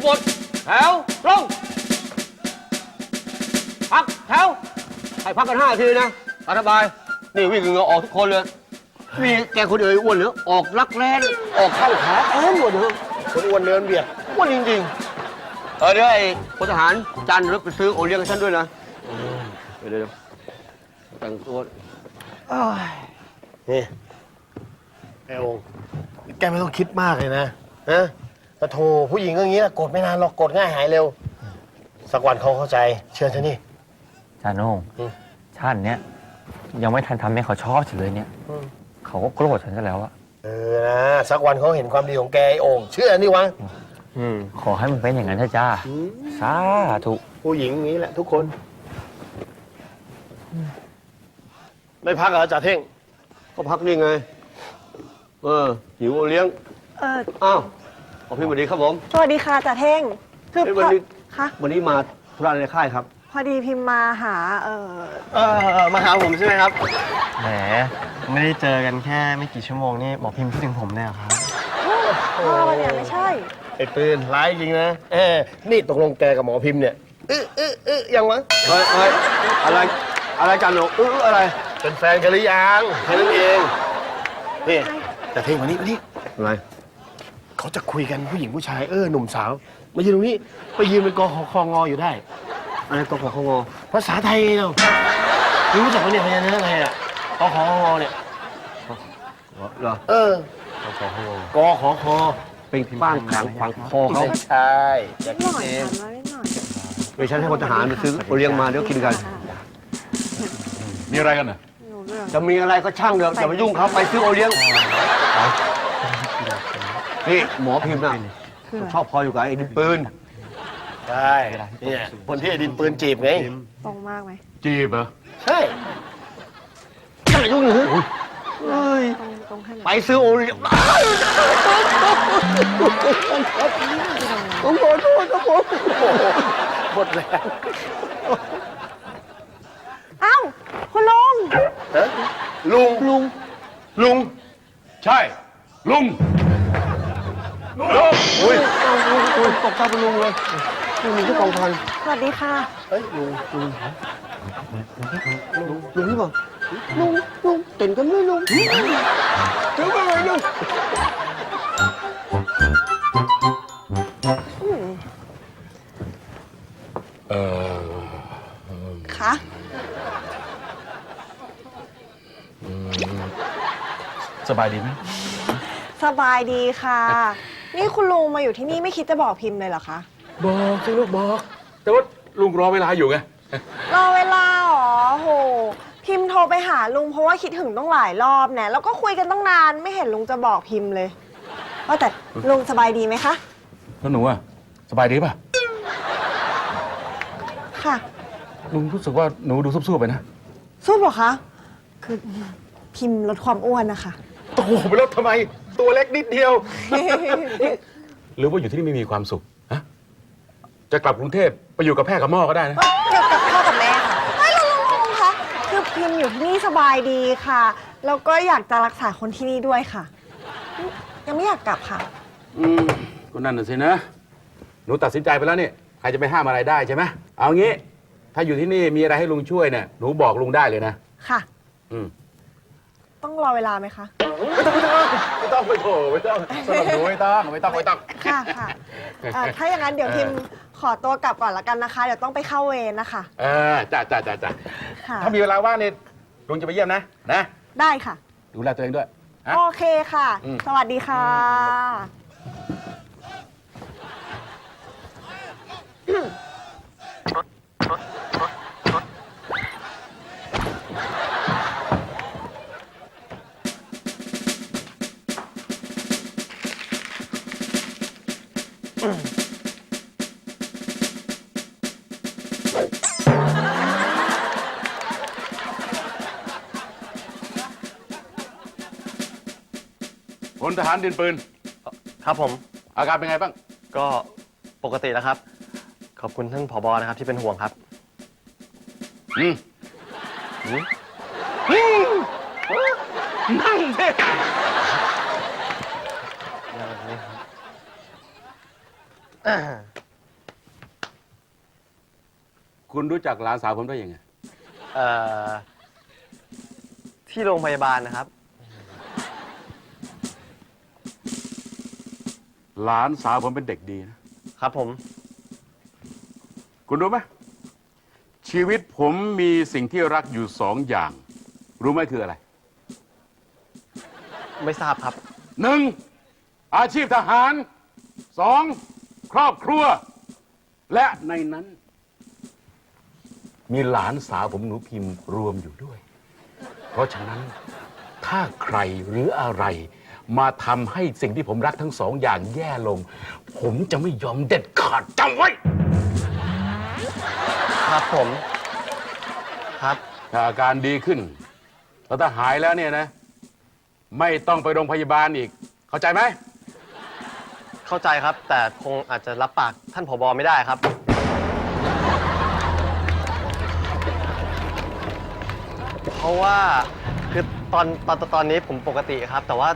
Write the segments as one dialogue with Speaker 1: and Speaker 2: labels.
Speaker 1: ขบวนแถวตรงพักแถวให้พักกันห้าทีนะตามสบายนี่วิ่งเหงื่อออกทุกคนเลยมีแกคนเดียวอ้วนเหรือออกรักแร้นออกเข้าขาเต็มหมดเลย
Speaker 2: คนอ้วนเดินเบียด
Speaker 1: อ้วนจริงๆเออเดี๋ยวไอ้พลทหารจันทร์รถไปซื้อโอเลี้ยงให้ฉันด้วยนะเดี๋ยวเดี๋ยวแต่งตัว
Speaker 2: นี่ไอ้องค์แกไม่ต้องคิดมากเลยนะฮะ แต่โทผู้หญิงก็อย่างนี้นะกดไม่นานหรอกกดง่ายหายเร็ว สักวันเขาเข้าใจ เชื่อฉันนี่
Speaker 3: จาโน่ง
Speaker 2: อืม
Speaker 3: ชาติเนี้ยยังไม่ทันทำให้เขาชอบฉันเลยเนี่ย
Speaker 2: อืม
Speaker 3: เขาก็โกรธฉันซะแล้วอะ
Speaker 2: เออนะสักวันเขาเห็นความดีของแกไอ้องค์เชื่อนี่วะ
Speaker 3: ขอให้มันเป็นอย่างนั้นเถอะจ้าสาธุ
Speaker 2: ผู้หญิงอย่างนี้แหละทุกคนไม่พักเหรอจ่าเท่ง
Speaker 1: ก็พักนี่ไง เออหิวโอเลี้ยง
Speaker 4: เออ
Speaker 1: อ้าว ขอพี่สวัสดีครับผม
Speaker 4: สวัสดีค่ะจ่าเท่งคือ
Speaker 1: เฮ้ย
Speaker 4: พ
Speaker 1: วัน
Speaker 4: อ
Speaker 1: นี้
Speaker 4: คะ
Speaker 1: วันนี้มาธุระในค่ายครับ
Speaker 4: พอดีพิมพ์มาหาเออ
Speaker 5: เออมาหาผมใช่ไหมครับ
Speaker 6: แหม ไม่ได้เจอกันแค่ไม่กี่ชั่วโมงนี่หมอพิมพ์พูดถึงผมเนี่ยเหรอครับ
Speaker 4: พ่อเนี่ยไม่ใช่
Speaker 2: ไอ้ปืนร้ายจริงนะ เออนี่ตกลงแกกับหมอพิมพ์เนี่ยเออเออเออยังวะ
Speaker 1: เฮ้ยเฮ้ยอะไร อะไรกันหนูอื้ออะไร
Speaker 2: เป็นแฟนกันหรือยังแค่นั้นเอง นี่แต่เท่งวันนี้วันนี้
Speaker 1: อะไร
Speaker 2: เขาจะคุยกันผู้หญิงผู้ชายเออหนุ่มสาวมายืนตรงนี้ไปยืนเป็นกอขอคองออยู่ได้
Speaker 1: อะไรตัวของงอ
Speaker 2: ภาษาไทยเรารู้จักไหมเนี่ยพยัญชนะอะไรอะกอขอคองอเนี่ย
Speaker 1: เหรอ
Speaker 2: เออกอขอคอ
Speaker 1: เป็นป้านขางขวางคอเขา
Speaker 2: ไม่ใช่อยาก
Speaker 4: นิดห
Speaker 2: กิน
Speaker 4: น่อย
Speaker 2: เอง
Speaker 4: ทำมานิดหน่อย
Speaker 1: เดี๋ยวฉันให้พลทหารไปซื้อโอเลี้ยงมาเดี๋ยวกินกัน
Speaker 7: มีอะไรกันน่ะ
Speaker 4: หนูเรื่อง
Speaker 1: จะมีอะไรก็ช่างเถอะอย่าไปยุ่งเขาไปซื้อโอเลี้ยง นี่หมอพิมพ์น่ะชอบพออยู่กับไอ้ดินปืน
Speaker 2: ใช่เนี่ยคนที่ไอ้ดินปืนจีบไง
Speaker 4: ตรงมากไหม
Speaker 7: จีบเหรอ
Speaker 2: ใช่
Speaker 1: อย่ายุ่งเลยเฮ้ย
Speaker 4: ตรงตรงให้หน่
Speaker 1: ไป
Speaker 4: อย
Speaker 1: ซื้อโอเลี้ยงผมขอโทษครับผม
Speaker 2: หมดแล้ว
Speaker 4: เอ้าคุณลุง
Speaker 2: ฮะลุง
Speaker 1: ลุง
Speaker 7: ลุง ใช่ ลุง ลุง
Speaker 1: อุ้ยอุ้ยตกใจเป็นลุงเลยลุงมีที่กองพัน
Speaker 4: สวัสดีค่ะ
Speaker 2: เฮ้ยลุงลุง
Speaker 1: ลุงลุงนี่ป่ะลุงลุงเต้นกันไหมลุงเต้นกันไหมลุง
Speaker 7: เออ
Speaker 4: คะ
Speaker 7: สบายดีไหม
Speaker 4: สบายดีค่ะ นี่คุณลุงมาอยู่ที่นี่ไม่คิดจะบอกพิมพ์เลยเหรอคะ
Speaker 7: บอกสิลูกบอก แต่ว่าลุงรอเวลาอยู่ไง
Speaker 4: รอเวลาเหรอโห พิมพ์โทรไปหาลุงเพราะว่าคิดถึงต้องหลายรอบเนี่ยแล้วก็คุยกันตั้งนานไม่เห็นลุงจะบอกพิมพ์เลยว่าแต่ลุงสบายดีไหมคะ
Speaker 7: แล้วหนูอะสบายดีป่ะ
Speaker 4: ค่ะ
Speaker 7: ลุงรู้สึกว่าหนูดูซุบๆไปนะ
Speaker 4: สู้เหรอคะ คือพิมพ์ลดความอ้วนนะคะ
Speaker 2: โอ้โหไปแล้วทำไม ตัวเล็กนิดเดียว
Speaker 7: หรือว่าอยู่ที่นี่ไม่มีความสุขฮะจะกลับกรุงเทพไปอยู่กับแพร่กับหม้อก็ได้นะ
Speaker 4: เกี่ยวกับพ่อกับแม่ค่ะไม่ลุงลุงลุงคะคือพิมพ์อยู่ที่นี่สบายดีค่ะ แล้วก็อยากจะรักษาคนที่นี่ด้วยค่ะ ยังไม่อยากกลับค่ะ
Speaker 7: อืมก็นั่นน่ะสินะ หนูตัดสินใจไปแล้วนี่ใครจะไปห้ามอะไรได้ใช่ไหมเอางี้ ถ้าอยู่ที่นี่มีอะไรให้ลุงช่วยเนี่ยหนูบอกลุงได้เลยนะ
Speaker 4: ค่ะ
Speaker 7: อืม
Speaker 4: ต้องรอเวลาไหมคะ
Speaker 7: ไม่ต้องไม่ต้องไม่ต้องไม่ต้องไม่ต้องสำหรับหนูไม่ต้องไม่ต้องไม่ต้อง
Speaker 4: ค่ะค่ะเอ่อถ้าอย่างนั้นเดี๋ยวพิมพ์ขอตัวกลับก่อนละกันนะคะ เดี๋ยวต้องไปเข้าเวรนะคะ
Speaker 7: เออจ้าจ้าจ้าจ้า
Speaker 4: ค่ะ
Speaker 7: ถ้ามีเวลาว่างเนี่ยลุงจะไปเยี่ยมนะนะ
Speaker 4: ได้ค่ะ
Speaker 7: ดูแลตัวเองด้วยฮะ
Speaker 4: โอเคค่ะ
Speaker 7: อืม
Speaker 4: สวัสดีค่ะ
Speaker 7: ลทหารดินปืน
Speaker 6: ครับผม
Speaker 7: อาการเป็นไงบ้าง
Speaker 6: ก็ปกติแล้วครับ ขอบคุณท่านผบนะครับที่เป็นห่วงครับ
Speaker 7: อืม
Speaker 6: อืม
Speaker 7: นั่งสิ
Speaker 6: ยังไงครับ
Speaker 7: เคุณรู้จักหลานสาวผมได้ยังไง
Speaker 6: เอ่อ ที่โรงพยาบาลนะครับ
Speaker 7: หลานสาวผมเป็นเด็กดีนะ
Speaker 6: ครับผม
Speaker 7: คุณรู้ไหมชีวิตผมมีสิ่งที่รักอยู่สองอย่าง รู้ไหมคืออะไร
Speaker 6: ไม่ทราบครับ
Speaker 7: หนึ่งอาชีพทหารสองครอบครัว และในนั้น มีหลานสาวผมหนูพิมพ์รวมอยู่ด้วย เพราะฉะนั้นถ้าใครหรืออะไร มาทำให้สิ่งที่ผมรักทั้งสองอย่างแย่ลง ผมจะไม่ยอมเด็ดขาดจำไว้
Speaker 6: ครับผม ครับ
Speaker 7: ถ้าอาการดีขึ้น แล้วถ้าหายแล้วเนี่ยนะ ไม่ต้องไปโรงพยาบาลอีก เข้าใจไหม
Speaker 6: เข้าใจครับ แต่คงอาจจะรับปากท่านผบไม่ได้ครับ เพราะว่าคือตอนตอนตอนนี้ผมปกติครับ แต่ว่า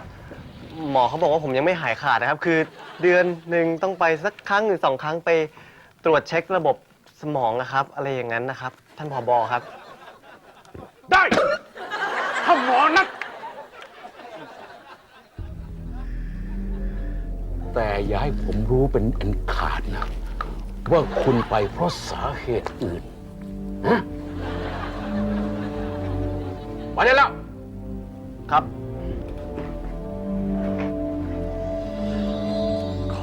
Speaker 6: หมอเขาบอกว่าผมยังไม่หายขาดนะครับ คือเดือนหนึ่งต้องไปสักครั้งหรือสองครั้งไปตรวจเช็คระบบสมองนะครับ อะไรอย่างนั้นนะครับ ท่านผบครับ
Speaker 7: ได้ ถ้าหมอนักแต่อย่าให้ผมรู้เป็นอันขาดนะ ว่าคุณไปเพราะสาเหตุอื่นนะไปได้แล้ว
Speaker 6: ครับ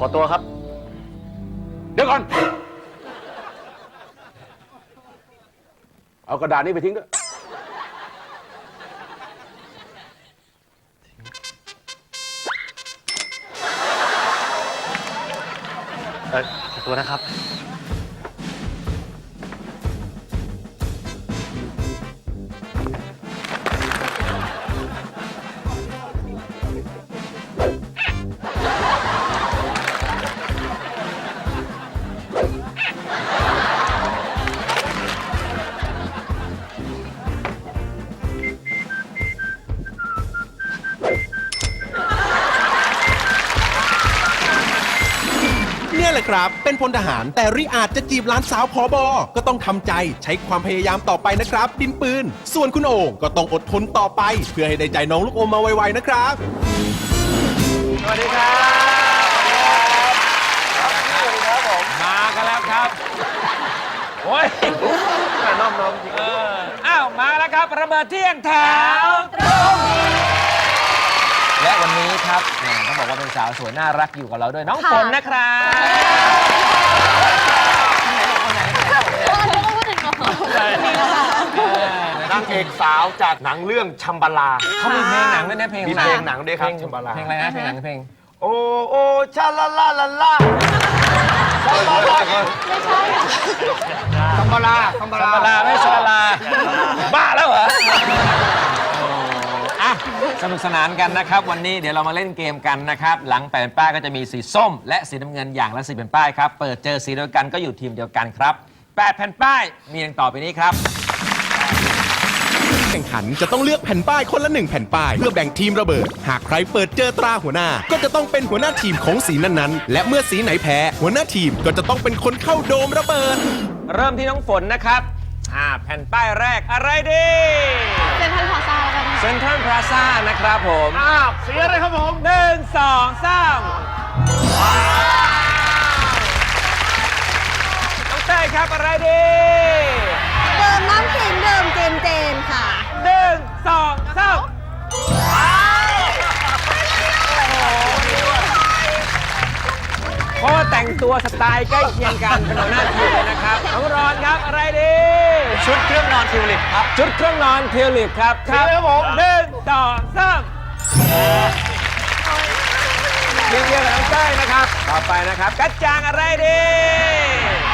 Speaker 6: อตัวครับ
Speaker 7: เดี๋ยวก่อน เอากระดาษนี้ไปทิ้งด้วย
Speaker 6: เออขอตัวนะครับ
Speaker 8: แหละครับ เป็นพลทหารแต่ริอาจจะจีบหลานสาวพอบอก็ต้องทำใจใช้ความพยายามต่อไปนะครับ ดินปืน ส่วนคุณโอ่งก็ต้องอดทนต่อไป เพื่อให้ได้ใจน้องลูกอมมาไวๆนะครับ
Speaker 6: สวัสดีครับ
Speaker 3: มากันแล้วครับโอ้ย
Speaker 6: น้องน้องจริง
Speaker 3: เอออ้าวมาแล้วครับระเบิดเที่ยงแถวและวันนี้ครับแต้องบอกว่าเป็นสาวสวยน่ารักอยู่กับเราด้วยน้องฝนนะครับ
Speaker 2: นางเอกสาวจากหนังเรื่องชัมบาลา
Speaker 3: เขามีเพลงหนังด้วยนะเพลง
Speaker 2: มีเพลงหนังด้วยครับ
Speaker 3: เพลง
Speaker 2: ชัมบาลา
Speaker 3: เพลงอะไรนะเพลงหนังเพลง
Speaker 2: โอ้โอ้ชาลาลาลาลาชัมบาลาชัมบาลาชัมบา
Speaker 3: ช
Speaker 2: ลา
Speaker 3: ลาไม่ชลาบ้าแล้วเหรออ่ะสนุกสนานกันนะครับ วันนี้เดี๋ยวเรามาเล่นเกมกันนะครับ หลังแผ่นป้ายก็จะมีสีส้ม และสีน้ำเงินอย่างละสีแผ่นป้ายครับ เปิดเจอสีเดียวกันก็อยู่ทีมเดียวกันครับแปดแผ่นป้ายมีดังต่อไปนี้ครับ
Speaker 8: แข่งขันจะต้องเลือกแผ่นป้ายคนละหนึ่งแผ่นป้าย เพื่อแบ่งทีมระเบิด หากใครเปิดเจอตราหัวหน้า ก็จะต้องเป็นหัวหน้าทีมของสีนั้นๆ และเมื่อสีไหนแพ้ หัวหน้าทีมก็จะต้องเป็นคนเข้าโดมระเบิด
Speaker 3: เริ่มที่น้องฝนนะครับ อ่า แผ่นป้ายแรกอะไรดี
Speaker 4: เซ็นทรัลพลาซ่านะ
Speaker 3: ครับผม
Speaker 2: อ้าวเสียอะไรครับผม
Speaker 3: หนึ่งสองสามน้องเต้ยครับอะไรดี
Speaker 4: เดิมน้ำขิงเดิมเจนเจนค่ะ
Speaker 3: หนึ่งสองสาม แต่งตัวสไตล์ใกล้เคียงกันเป็นหัวหน้าทีมเลยนะครับน้องรอนครับอะไรดี
Speaker 6: ชุดเครื่องนอนทิวลิปครับ
Speaker 3: ชุดเครื่องนอนเทลลิปครับครับผมหนึ่งสองสามเพียงเดียวกับน้องเต้ยนะครับ ต่อไปนะครับ กัจจางอะไรดี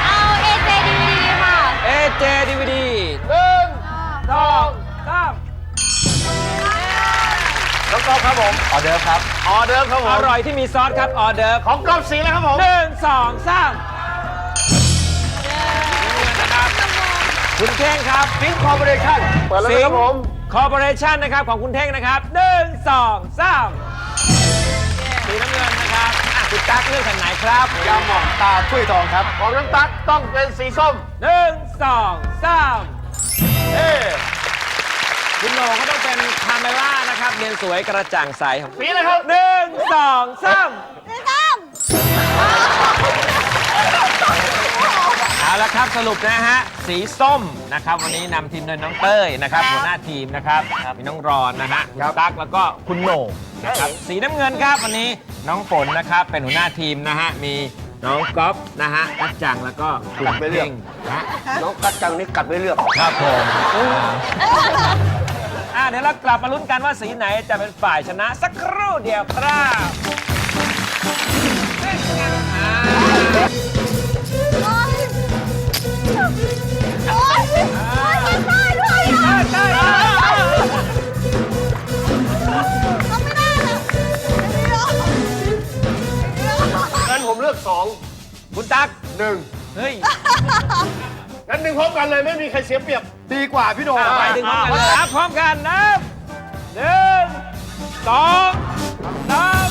Speaker 4: เอา AJ DVD ค่ะ
Speaker 3: AJ DVD หนึ่งสองสาม
Speaker 2: น้องกอล์ฟครับผม
Speaker 3: ออเดิร์ฟครับ
Speaker 2: ออเดิร์ฟครับผ
Speaker 3: อ
Speaker 2: ม
Speaker 3: ร่อยที่มีซอสครับออเดิร์ฟ
Speaker 2: ของกอล์ฟสีแล้วครับผม
Speaker 3: หนึ่งสองสามนะครับคุณเท่งครับ
Speaker 2: พิงคอร์ปอเรชั่นเปิดแล้วนะครับผม
Speaker 3: คอร์ปอเรชันนะครับของคุณเท่งนะครับหนึ่งสองสามสีน้ำเงินนะครับอะคุณตั๊กเลือกแผ่นไหนครับ
Speaker 2: ยาหม่องตาถ้วยทองครับของน้ำตั๊กต้องเป็นสีส้ม
Speaker 3: หนึ่งสองสาม
Speaker 2: เอ๊ะ
Speaker 3: คุณโหน่งก็ต้องเป็นคาเมล่านะครับเรียนสวยกระจ่างใสของ
Speaker 2: สีอะไรครับ
Speaker 3: หนึ่งสองสามเอาละครับสรุปนะฮะสีส้มนะครับ วันนี้นำทีมโดยน้องเต้ยนะครับหัวหน้าทีมนะครับมีน้องรอนนะฮะคุณตั๊กแล้วก็คุณโหน่งนะครับสีน้ำเงินครับวันนี้น้องฝนนะครับเป็นหัวหน้าทีมนะฮะมีน้องก๊อฟนะฮะกัจจังแล้วก็คุณ
Speaker 1: กัดไม่เลือก
Speaker 3: เก่งนะฮะ
Speaker 1: น้องกัดจังนี่กัดไม่เลือก
Speaker 3: ครับผม อ่าเดี๋ยวเรากลับมาลุ้นกันว่าสีไหนจะเป็นฝ่ายชนะสักครู่เดียวครับอ่า
Speaker 2: งั้นผมเลือกสอง
Speaker 3: คุณตั๊ก
Speaker 2: หนึ่ง
Speaker 3: เฮ้ย
Speaker 2: งั้นหนึ่งพร้อมกันเลยไม่มีใครเสียเปรียบ ดีกว่าพี่โด
Speaker 3: ไปถึงพร้อมกันเลยนับพร้อมกันนับหนึ่งสองสาม